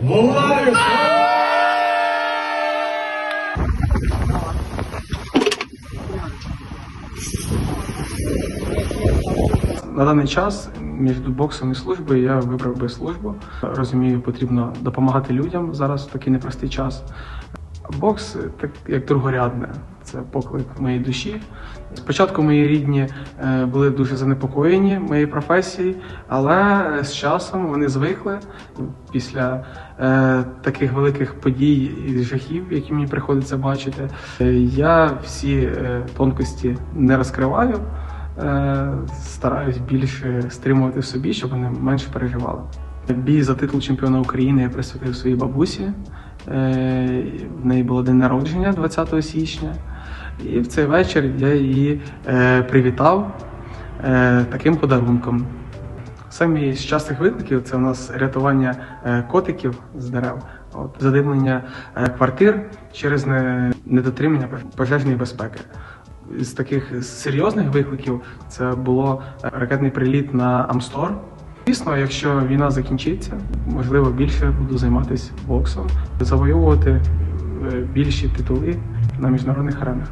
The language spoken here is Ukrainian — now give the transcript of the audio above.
На даний час між боксом і службою я вибрав би службу. Розумію, потрібно допомагати людям зараз в такий непростий час. Бокс так як другорядне, це поклик моєї душі. Спочатку мої рідні е, були дуже занепокоєні моєю професією, але з часом вони звикли після е, таких великих подій і жахів, які мені приходиться бачити. Е, Я всі тонкості не розкриваю. Стараюсь більше стримувати в собі, щоб вони менше переживали. Бій за титул чемпіона України я присвятив своїй бабусі. В неї було день народження 20 січня. І в цей вечір я її е, привітав е, таким подарунком. Самі з частих викликів це у нас рятування е, котиків з дерев, от, задимлення е, квартир через не- недотримання пожежної безпеки. З таких серйозних викликів це було е, ракетний приліт на Амстор. Звісно, якщо війна закінчиться, можливо, більше буду займатися боксом, завоювати більші титули на міжнародних аренах.